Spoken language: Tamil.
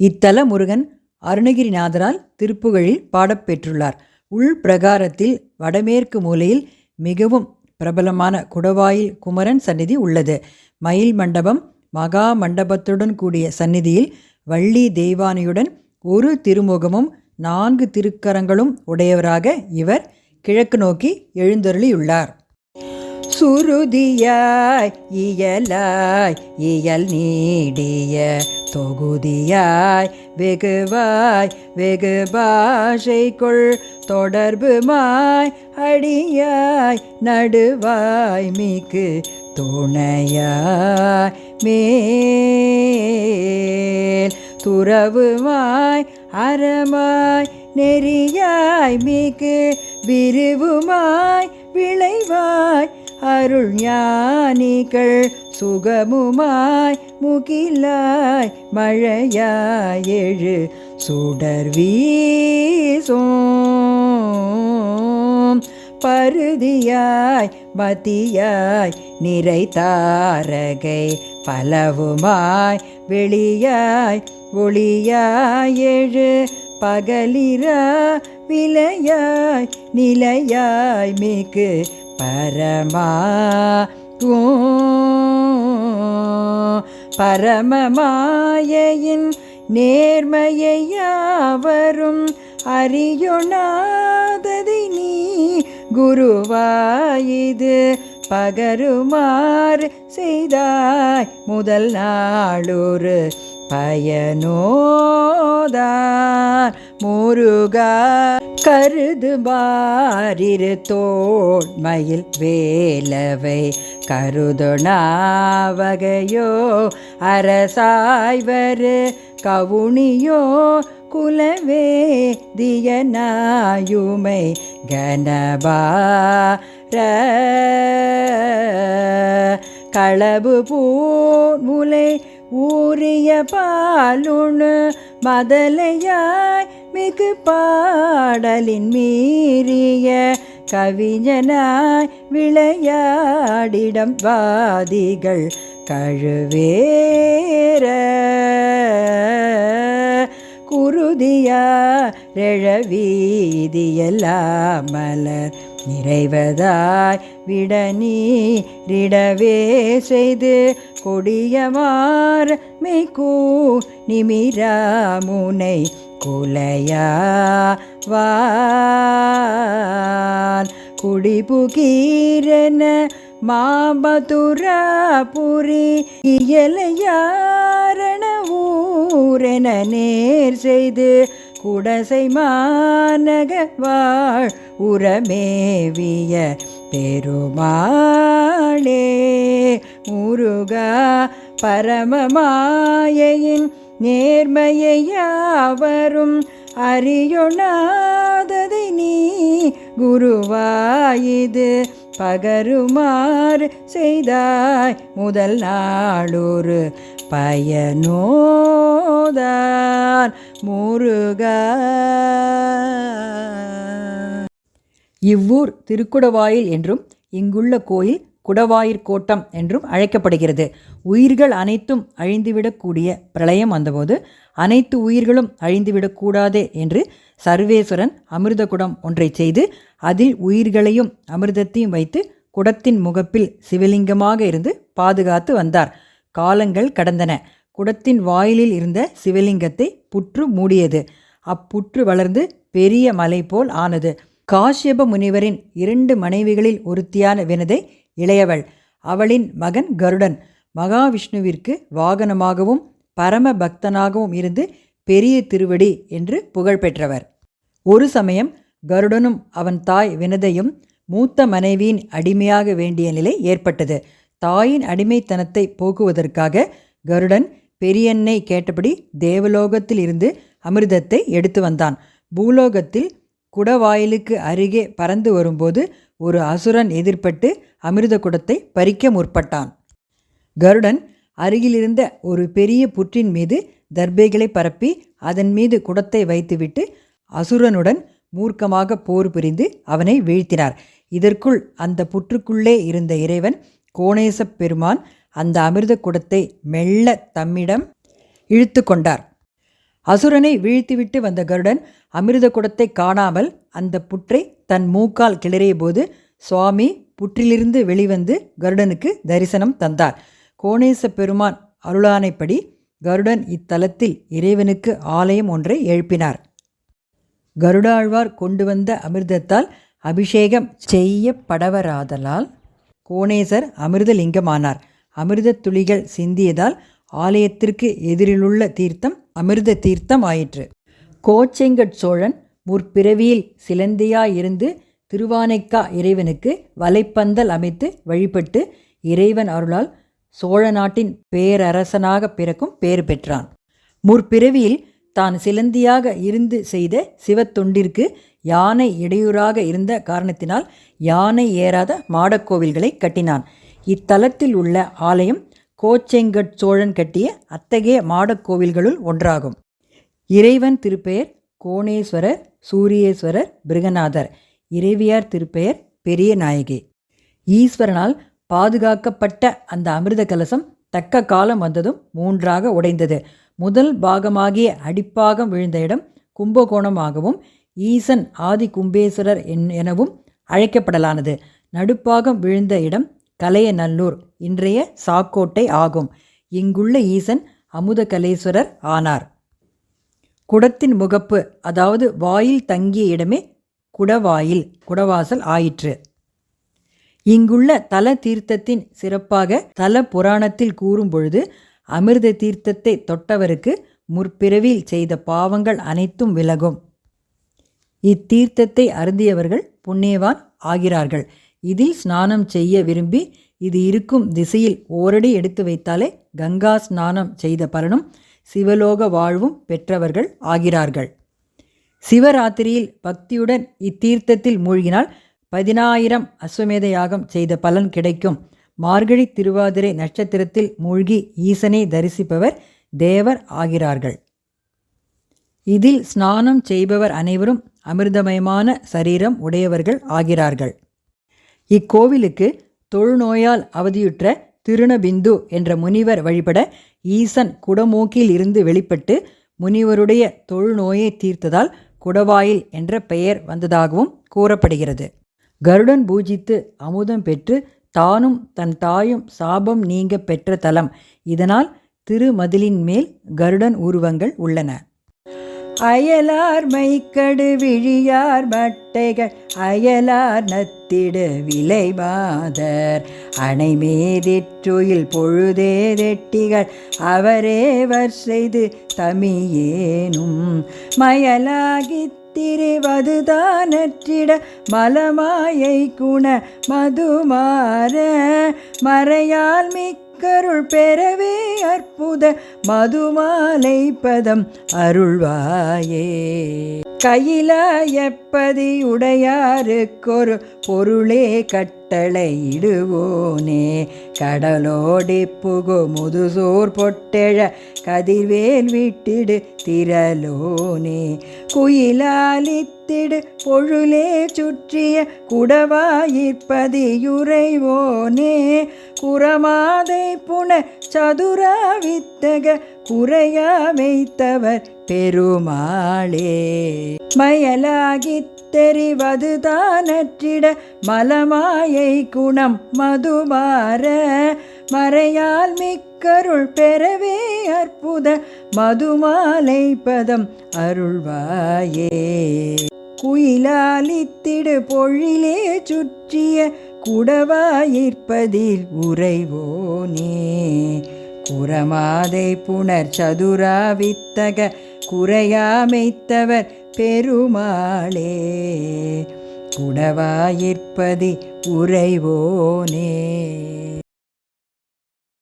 இத்தல முருகன் அருணகிரிநாதரால் திருப்புகழில் பாடப்பெற்றுள்ளார். உள் பிரகாரத்தில் வடமேற்கு மூலையில் மிகவும் பிரபலமான குடவாயில் குமரன் சந்நிதி உள்ளது. மயில் மண்டபம் மகா மண்டபத்துடன் கூடிய சந்நிதியில் வள்ளி தெய்வானியுடன் ஒரு திருமுகமும் நான்கு திருக்கரங்களும் உடையவராக இவர் கிழக்கு நோக்கி எழுந்தருளியுள்ளார். சுருதியாய் இயலாய் இயல் நீடிய தொகுதியாய் வெகுவாய் வெகு பாஷைக்குள் தொடர்புமாய் அடியாய் நடுவாய் மீக்கு துணையாய் மேல். துறவுமாய் அறமாய் நெறியாய் மீக்கு விரிவுமாய் விளைவாய் அருள் ஞானிகள் சுகமுமாய் முகிலாய் மழையாய் எழு சுடர் வீசும். பருதியாய் மதியாய் நிறை தாரகை பலவுமாய் வெளியாய் ஒளியாய் எழு பகலிரா விலையாய் நிலையாய் மிகு பரமா பரமமாயையின் நேர்மையாவரும் அறியொணாததை நீ குருவாயிது பகருமாறு செய்தாய். முதல் நாளொரு பயனோதான் முருகா கருது பாரிரு தோட்மயில் வேலவை. கருதுணாவகையோ அரசாய்வரு கவுனியோ குலவே தியனாயுமை கனபார. களபு பூ முலை ஊறிய பாலுணு மதலையாய் மிகு பாடலின் மீறிய கவிஞனாய் விளையாடிடம் வாதிகள் கழுவேற. குருதியா ரெழவீதியெல்லாம் மலர் நிறைவதாய் விட நீரிடவே செய்து கொடியவார் மெய்கூ நிமிரா முனை குலையா வான் குடிபுகீரன மாமதுராபுரி இயலையாரண ஊரென நேர் செய்து குடசை மாநக வாழ் உரமேவிய பெருமாளே. முருகா பரமமாயையின் நேர்மையாவரும் அறியொணாததை நீ குருவாயிது. பகருமாறு செய்தாய். முதல் நாளொரு பயனோதான் முருகா. இவ்வூர் திருக்குடவாயில் என்றும் இங்குள்ள கோயில் குடவாயிற் கோட்டம் என்றும் அழைக்கப்படுகிறது. உயிர்கள் அனைத்தும் அழிந்துவிடக்கூடிய பிரளயம் வந்தபோது அனைத்து உயிர்களும் அழிந்துவிடக்கூடாதே என்று சர்வேஸ்வரன் அமிர்த குடம் ஒன்றை செய்து அதில் உயிர்களையும் அமிர்தத்தையும் வைத்து குடத்தின் முகப்பில் சிவலிங்கமாக இருந்து பாதுகாத்து வந்தார். காலங்கள் கடந்தன. குடத்தின் வாயிலில் இருந்த சிவலிங்கத்தை புற்று மூடியது. அப்புற்று வளர்ந்து பெரிய மலை போல் ஆனது. காஷ்யப முனிவரின் இரண்டு மனைவிகளில் ஒருத்தியான வினதை இளையவள். அவளின் மகன் கருடன். மகாவிஷ்ணுவிற்கு வாகனமாகவும் பரம பக்தனாகவும் இருந்து பெரிய திருவடி என்று புகழ் பெற்றவர். ஒரு சமயம் கருடனும் அவன் தாய் வினதையும் மூத்த மனைவியின் அடிமையாக வேண்டிய நிலை ஏற்பட்டது. தாயின் அடிமைத்தனத்தை போக்குவதற்காக கருடன் பெரியன்னை கேட்டபடி தேவலோகத்தில் இருந்து அமிர்தத்தை எடுத்து வந்தான். பூலோகத்தில் குடவாயிலுக்கு அருகே பறந்து வரும்போது ஒரு அசுரன் எதிர்ப்பட்டு அமிர்த குடத்தை பறிக்க முற்பட்டான். கருடன் அருகிலிருந்த ஒரு பெரிய புற்றின் மீது தர்பைகளை பரப்பி அதன் மீது குடத்தை வைத்துவிட்டு அசுரனுடன் மூர்க்கமாக போர் புரிந்து அவனை வீழ்த்தினார். இதற்குள் அந்த புற்றுக்குள்ளே இருந்த இறைவன் கோணேசப் பெருமான் அந்த அமிர்த குடத்தை மெல்ல தம்மிடம் இழுத்து கொண்டார். அசுரனை வீழ்த்திவிட்டு வந்த கருடன் அமிர்த குடத்தை காணாமல் அந்த புற்றை தன் மூக்கால் கிளறிய போது சுவாமி புற்றிலிருந்து வெளிவந்து கருடனுக்கு தரிசனம் தந்தார். கோணேச பெருமான் அருளானைப்படி கருடன் இத்தலத்தில் இறைவனுக்கு ஆலயம் ஒன்றை எழுப்பினார். கருடாழ்வார் கொண்டு வந்த அமிர்தத்தால் அபிஷேகம் செய்யப்படவராதலால் கோணேசர் அமிர்தலிங்கமானார். அமிர்த துளிகள் சிந்தியதால் ஆலயத்திற்கு எதிரிலுள்ள தீர்த்தம் அமிர்த தீர்த்தம் ஆயிற்று. கோச்செங்கட் சோழன் முற்பிறவியில் சிலந்தியாயிருந்து திருவானைக்கா இறைவனுக்கு வலைப்பந்தல் அமைத்து வழிபட்டு இறைவன் அருளால் சோழ நாட்டின் பேரரசனாக பிறக்கும் பேறு பெற்றான். முற்பிறவியில் தான் சிலந்தியாக இருந்து செய்த சிவத்தொண்டிற்கு யானை இடையூறாக இருந்த காரணத்தினால் யானை ஏறாத மாடக்கோவில்களை கட்டினான். இத்தலத்தில் உள்ள ஆலயம் கோச்செங்கட் சோழன் கட்டிய அத்தகைய மாடக்கோவில்களுள் ஒன்றாகும். இறைவன் திருப்பெயர் கோணேஸ்வரர் சூரியேஸ்வரர் பிருகநாதர் இறைவியார் திருப்பெயர் பெரிய நாயகி. ஈஸ்வரனால் பாதுகாக்கப்பட்ட அந்த அமிர்த கலசம் தக்க காலம் வந்ததும் மூன்றாக உடைந்தது. முதல் பாகமாகிய அடிப்பாகம் விழுந்த இடம் கும்பகோணமாகவும் ஈசன் ஆதி கும்பேஸ்வரர் எனவும் அழைக்கப்படலானது. நடுப்பாகம் விழுந்த இடம் கலையநல்லூர் இன்றைய சாக்கோட்டை ஆகும். இங்குள்ள ஈசன் அமுதகலேஸ்வரர் ஆனார். குடத்தின் முகப்பு அதாவது வாயில் தங்கிய இடமே குடவாயில் குடவாசல் ஆயிற்று. இங்குள்ள தல தீர்த்தத்தின் சிறப்பாக தல புராணத்தில் கூறும் பொழுது அமிர்த தீர்த்தத்தை தொட்டவருக்கு முற்பிறவில் செய்த பாவங்கள் அனைத்தும் விலகும். இத்தீர்த்தத்தை அருந்தியவர்கள் புண்ணியவான் ஆகிறார்கள். இதில் ஸ்நானம் செய்ய விரும்பி இது இருக்கும் திசையில் ஓரடி எடுத்து வைத்தாலே கங்கா ஸ்நானம் செய்த பலனும் சிவலோக வாழ்வும் பெற்றவர்கள் ஆகிறார்கள். சிவராத்திரியில் பக்தியுடன் இத்தீர்த்தத்தில் மூழ்கினால் பதினாயிரம் அஸ்வமேத யாகம் செய்த பலன் கிடைக்கும். மார்கழி திருவாதிரை நட்சத்திரத்தில் மூழ்கி ஈசனை தரிசிப்பவர் தேவர் ஆகிறார்கள். இதில் ஸ்நானம் செய்பவர் அனைவரும் அமிர்தமயமான சரீரம் உடையவர்கள் ஆகிறார்கள். இக்கோவிலுக்கு தொழுநோயால் அவதியுற்ற திருணபிந்து என்ற முனிவர் வழிபட ஈசன் குடமூக்கில் இருந்து வெளிப்பட்டு முனிவருடைய தொழுநோயை தீர்த்ததால் குடவாயில் என்ற பெயர் வந்ததாகவும் கூறப்படுகிறது. கருடன் பூஜித்து அமுதம் பெற்று தானும் தன் தாயும் சாபம் நீங்க பெற்ற தலம். இதனால் திருமதிலின் மேல் கருடன் உருவங்கள் உள்ளன. அயலார் மைக்கடு விழியார் மட்டைகள் அயலார் நத்திடு விலை மாதர் அணைமேதிற்றுயில் அவரே அவரேவர் செய்து தமியேனும். மயலாகி திருவதுதானற்றிட மலமாயை குண மதுமாற மறையால் மிக்க கருள் பெறவே அற்புத மதுமாலை பதம் அருள்வாயே. கையிலாயப்பதி உடையாருக்கொரு பொருளே கட்டளையிடுவோனே. கடலோடி புகு முதுசோர் பொட்டெழ கதிர்வேல் விட்டிடு திரலோனே குயிலாலித்திடு பொழுலே சுற்றிய குடவாயிற்பதியுறைவோனே. குரமாதை புன சதுரா வித்தக குறையா வைத்தவர் பெருமாளே மயலாகித் தெரிவது தானற்றிட மலமாயை குணம் மதுமாற. மறையால் மிக்கருள் பெறவே அற்புத மதுமாலை பதம் அருள்வாயே. குயிலாலித்திடு பொழிலே சுற்றிய குடவாயிற்பதில் உறைவோனே. குரமாதை புனர் சதுரா வித்தக குறையாமைத்தவர் பெருமாளே. குடவாயிற்பதி உறைவோனே.